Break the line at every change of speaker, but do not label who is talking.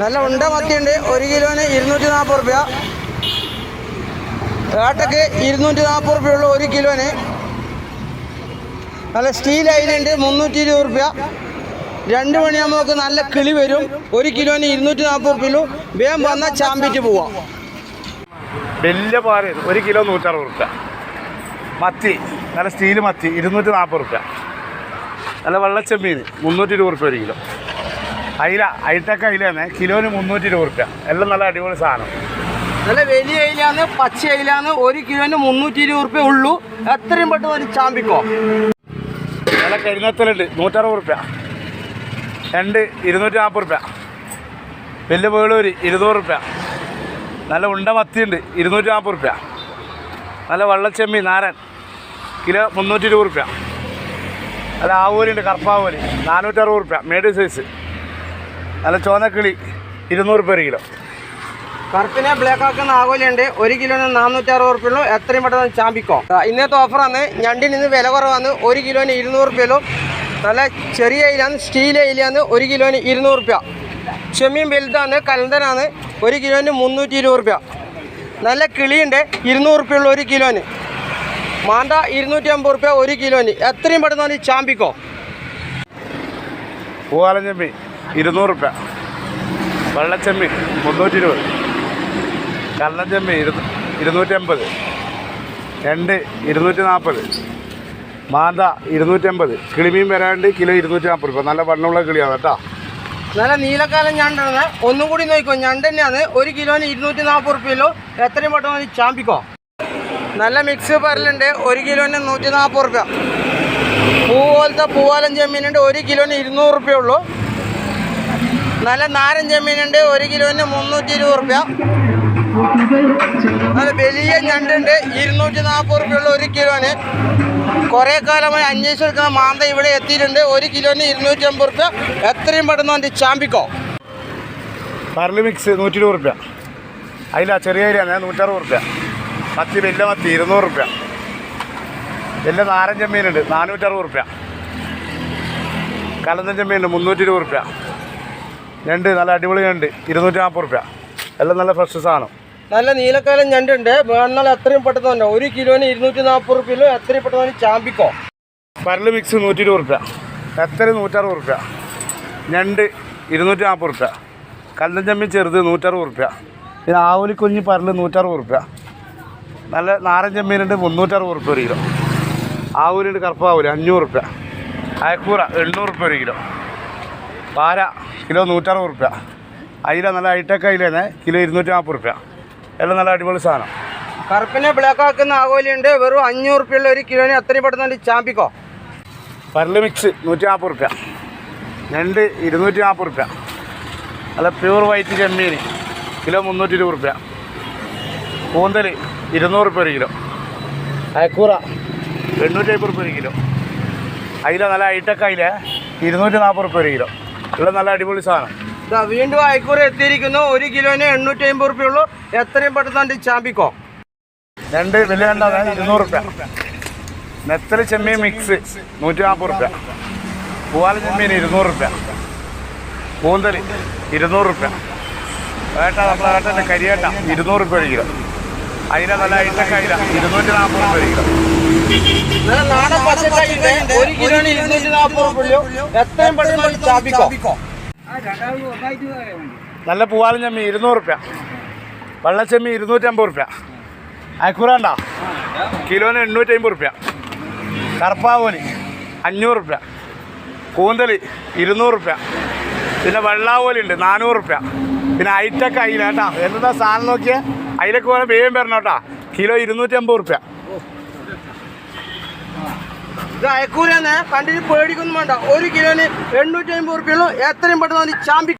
നല്ല ഉണ്ട മത്തിയുണ്ട്. ഒരു കിലോന് ഇരുന്നൂറ്റി നാൽപ്പത് റുപ്യ. ഏട്ടക്ക് ഇരുന്നൂറ്റി നാൽപ്പത് റുപ്യ ഉള്ളു ഒരു കിലോന്. നല്ല സ്റ്റീൽ അയിലുണ്ട് മുന്നൂറ്റി ഇരുപത് റുപ്യ. രണ്ട് മണിയാകുമ്പോൾ നല്ല കിളി വരും. ഒരു കിലോന് ഇരുന്നൂറ്റി നാൽപ്പത് റുപ്യയുള്ളൂ വേഗം വന്നാൽ ചാമ്പിറ്റ് പോവാം.
വലിയ പാറ ഒരു കിലോ നൂറ്ററുപത് റുപ്യ. മത്തി. നല്ല സ്റ്റീൽ മത്തി. ഇരുന്നൂറ്റി നാൽപ്പത് റുപ്യ. നല്ല വെള്ളച്ചെമ്മീൻ മുന്നൂറ്റി ഇരുപത് റുപ്യ ഒരു കിലോ. അയില അയിട്ടക്ക അയില തന്നെ കിലോന് മുന്നൂറ്റി ഇരുപത് റുപ്യ എല്ലാം നല്ല അടിപൊളി സാധനം.
നല്ല വലിയ അയിലാന്ന് പച്ച അയിലാന്ന് ഒരു കിലോന് മുന്നൂറ്റി ഇരുപത് റുപ്യ ഉള്ളൂ. എത്രയും പെട്ടെന്ന് ഒരു ചാമ്പിക്കോ.
നല്ല കരിനത്തലുണ്ട് നൂറ്ററുപത് റുപ്യ രണ്ട് ഇരുന്നൂറ്റി നാൽപ്പത് റുപ്യ വലിയ വേളൂര് ഇരുന്നൂറ് റുപ്യ നല്ല ഉണ്ട മത്തിയുണ്ട് ഇരുന്നൂറ്റി നാൽപ്പത് റുപ്യ നല്ല വെള്ളച്ചെമ്മി നാരൻ. കിലോ മുന്നൂറ്റി ഇരുപത് റുപ്യ നല്ല ആവൂലുണ്ട് കർപ്പാവൂരി നാനൂറ്ററുപത് റുപ്യ മീഡിയം സൈസ് നല്ല ചോന്നക്കിളി ഇരുന്നൂറ് റുപ്യ ഒരു കിലോ.
കറുപ്പിനെ ബ്ലാക്ക് ആക്കുന്ന ആകോലുണ്ട് ഒരു കിലോന് നാനൂറ്റി അറുപത് റുപ്യുള്ളൂ എത്രയും പെട്ടെന്ന് ചാമ്പിക്കോ. ഇന്നത്തെ ഓഫറാണ് ഞണ്ടിന് ഇന്ന് വില കുറവാണ്. ഒരു കിലോന് ഇരുന്നൂറ് റുപ്യയിലോ നല്ല ചെറിയ അയിലാണ് സ്റ്റീൽ അയിലാണ് ഒരു കിലോന് ഇരുന്നൂറ് റുപ്യ. ചെമ്മീൻ വലുതാണ് കലന്തനാണ്. ഒരു കിലോന് മുന്നൂറ്റി ഇരുപത് റുപ്യ. നല്ല കിളിയുണ്ട്. ഇരുന്നൂറ് റുപ്യുള്ള ഒരു കിലോന്. മാണ്ട ഇരുന്നൂറ്റി അമ്പത് റുപ്യ ഒരു കിലോന്. എത്രയും പെട്ടെന്ന് ചാമ്പിക്കോ.
പൂവാലഞ്ചമ്പി. ഇരുന്നൂറ് രൂപ വെള്ളച്ചെമ്മീൻ മുന്നൂറ്റി ഇരുപത് കള്ളച്ചെമ്മീൻ ചെമ്മി ഇരു ഇരുന്നൂറ്റി അമ്പത് രണ്ട് ഇരുന്നൂറ്റി നാൽപ്പത് മാന്ത ഇരുന്നൂറ്റി അമ്പത് കിളിമീൻ വരാണ്ട് കിലോ ഇരുന്നൂറ്റി നാൽപ്പത് രൂപ. നല്ല വണ്ണമുള്ള കിളിയാണ് കേട്ടോ.
നല്ല നീലക്കാലം ഞണ്ടാണ്. ഒന്നും കൂടി നോക്കിക്കോ. ഞണ്ട് തന്നെയാണ്. ഒരു കിലോന് ഇരുന്നൂറ്റി നാൽപ്പത് റുപ്യയിലോ എത്രയും പെട്ടെന്ന് ചാമ്പിക്കോ. നല്ല മിക്സ് പരലുണ്ട് ഒരു കിലോന് നൂറ്റി നാൽപ്പത് റുപ്യ. പൂ പോലത്തെ പൂവാലം ചെമ്മീനുണ്ട്. ഒരു കിലോന് ഇരുന്നൂറ് റുപ്യ ഉള്ളൂ നല്ല നാരൻ ചെമ്മീനുണ്ട് ഒരു കിലോന് മുന്നൂറ്റി ഇരുപത് റുപ്യ. നല്ല വലിയ ഞണ്ടുണ്ട് ഇരുന്നൂറ്റി നാൽപ്പത് റുപ്യ ഉള്ള ഒരു കിലോന്. കുറേ കാലമായി അന്വേഷിച്ചെടുക്കുന്ന മാന്ത ഇവിടെ എത്തിയിട്ടുണ്ട് ഒരു കിലോന് ഇരുന്നൂറ്റി അമ്പത് റുപ്യ. എത്രയും പെട്ടെന്ന് വണ്ടി ചാമ്പിക്കോ.
പരൽ മിക്സ് നൂറ്റി ഇരുപത് റുപ്യ. അതില ചെറിയ അരിയാണ് നൂറ്ററുപത് റുപ്യ. മത്തി വലിയ മത്തി ഇരുന്നൂറ് റുപ്യ. വലിയ നാരൻ ചെമ്മീനുണ്ട് നാനൂറ്ററുപത് റുപ്യ. കലന്തൻ ചെമ്മീനുണ്ട് മുന്നൂറ്റി ഇരുപത് റുപ്യ. ഞണ്ട് നല്ല അടിപൊളി ഞണ്ട്. ഇരുന്നൂറ്റി നാൽപ്പത് റുപ്യ. എല്ലാം നല്ല ഫ്രഷ് സാധനം.
നല്ല നീലക്കാലം ഞണ്ടുണ്ട്. എന്നാൽ അത്രയും പെട്ടെന്ന് തന്നെ. ഒരു കിലോന് ഇരുന്നൂറ്റി നാൽപ്പത് റുപ്യയിലോ എത്രയും പെട്ടെന്ന് ചാമ്പിക്കോ.
പരൽ മിക്സ് നൂറ്റി ഇരുപത് റുപ്യ. എത്ര നൂറ്ററുപത് റുപ്യ. ഞണ്ട് ഇരുന്നൂറ്റി നാൽപ്പത് റുപ്യ. കല്ലൻ ചമ്മി ചെറുത് നൂറ്ററുപത് റുപ്യ. പിന്നെ ആവലിക്കുഞ്ഞ് പരൽ നൂറ്ററുപത് റുപ്യ. നല്ല നാരൻ ചെമ്മീനുണ്ട് മുന്നൂറ്ററുപത് റുപ്യ ഒരു കിലോ. ആവൂലുണ്ട് കറുപ്പാവൂൽ അഞ്ഞൂറ് റുപ്യ. അയക്കൂറ എണ്ണൂറ് റുപ്യ ഒരു കിലോ. പാര. കിലോ നൂറ്ററുപത് റുപ്യ. അയില നല്ല ഹൈടെക് അയിലേനെ കിലോ ഇരുന്നൂറ്റി നാൽപ്പത് റുപ്യ. എല്ലാം നല്ല അടിപൊളി സാധനം.
കറുപ്പിനെ ബ്ലാക്ക് ആക്കുന്ന ആകോലിയുണ്ട് വെറും അഞ്ഞൂറ് റുപ്യുള്ള ഒരു കിലോന് അത്രയും പെട്ടെന്ന് ചാമ്പിക്കോ?
പരൽ മിക്സ് നൂറ്റി നാൽപ്പത് റുപ്യ. ഞണ്ട് ഇരുന്നൂറ്റി നാൽപ്പത് റുപ്യ. നല്ല പ്യൂർ വൈറ്റ് ചെമ്മീൻ കിലോ മുന്നൂറ്റി ഇരുപത് റുപ്യ. കൂന്തൽ ഇരുന്നൂറ് റുപ്യ ഒരു കിലോ. അയക്കൂറ എണ്ണൂറ്റി അമ്പത് റുപ്യ ഒരു കിലോ. അയില നല്ല ഹൈടെക് അയില. ഇരുന്നൂറ്റി നാൽപ്പത് റുപ്യ ഒരു കിലോ. ഉള്ള നല്ല അടിപൊളി സാധനം.
വീണ്ടും അയക്കൂർ എത്തിയിരിക്കുന്നു. ഒരു കിലോന് എണ്ണൂറ്റി അമ്പത് റുപ്യ ഉള്ളു. എത്രയും പെട്ടെന്ന് ചാമ്പിക്കോ
രണ്ട് വലിയ രണ്ടാണ് ഇരുന്നൂറ് റുപ്യ. നെത്തൽ ചെമ്മീൻ മിക്സ് നൂറ്റി നാൽപ്പത് റുപ്യ. പൂവാല ചെമ്മീൻ ഇരുന്നൂറ് റുപ്യ. കൂന്തൽ ഇരുന്നൂറ് റുപ്യ. വേട്ട നമ്മളെ വേട്ടന്റെ കരിയേട്ട ഇരുന്നൂറ് റുപ്യ ഒരു കിലോ. അതിനെ നല്ല ഐറ്റൊക്കെ അതില ഇരുന്നൂറ്റി നാൽപ്പത് റുപ്യ ഒരു കിലോ
നല്ല നാടൻ പച്ചക്കറിയുണ്ട് ഒരു കിലോന് ഇരുന്നൂറ്റി നാൽപ്പത് എത്രയും പെട്ടെന്ന്
നല്ല പൂവാലൻ ചെമ്മി ഇരുന്നൂറ് റുപ്യ വെള്ളച്ചെമ്മീൻ ഇരുന്നൂറ്റമ്പത് റുപ്യ അയക്കൂറാണ്ട? കിലോന് എണ്ണൂറ്റി അമ്പത് റുപ്യ കറുപ്പാവോലി അഞ്ഞൂറ് റുപ്യ കൂന്തൽ ഇരുന്നൂറ് റുപ്യ പിന്നെ വെള്ളാവോലി ഉണ്ട് നാനൂറ് റുപ്യ പിന്നെ ഐറ്റക്ക് അയില കേട്ടാ. എന്താ സാധനം നോക്കിയേ? അയിലക്ക് പോലെ വേഗം വരണം കേട്ടാ. കിലോ ഇരുന്നൂറ്റി അമ്പത് റുപ്യ.
ഇത് പേടിക്കൊന്നും വേണ്ട. ഒരു കിലോന് എണ്ണൂറ്റി അമ്പത് റുപ്യുള്ളൂ എത്രയും പെട്ടെന്ന് ചാമ്പി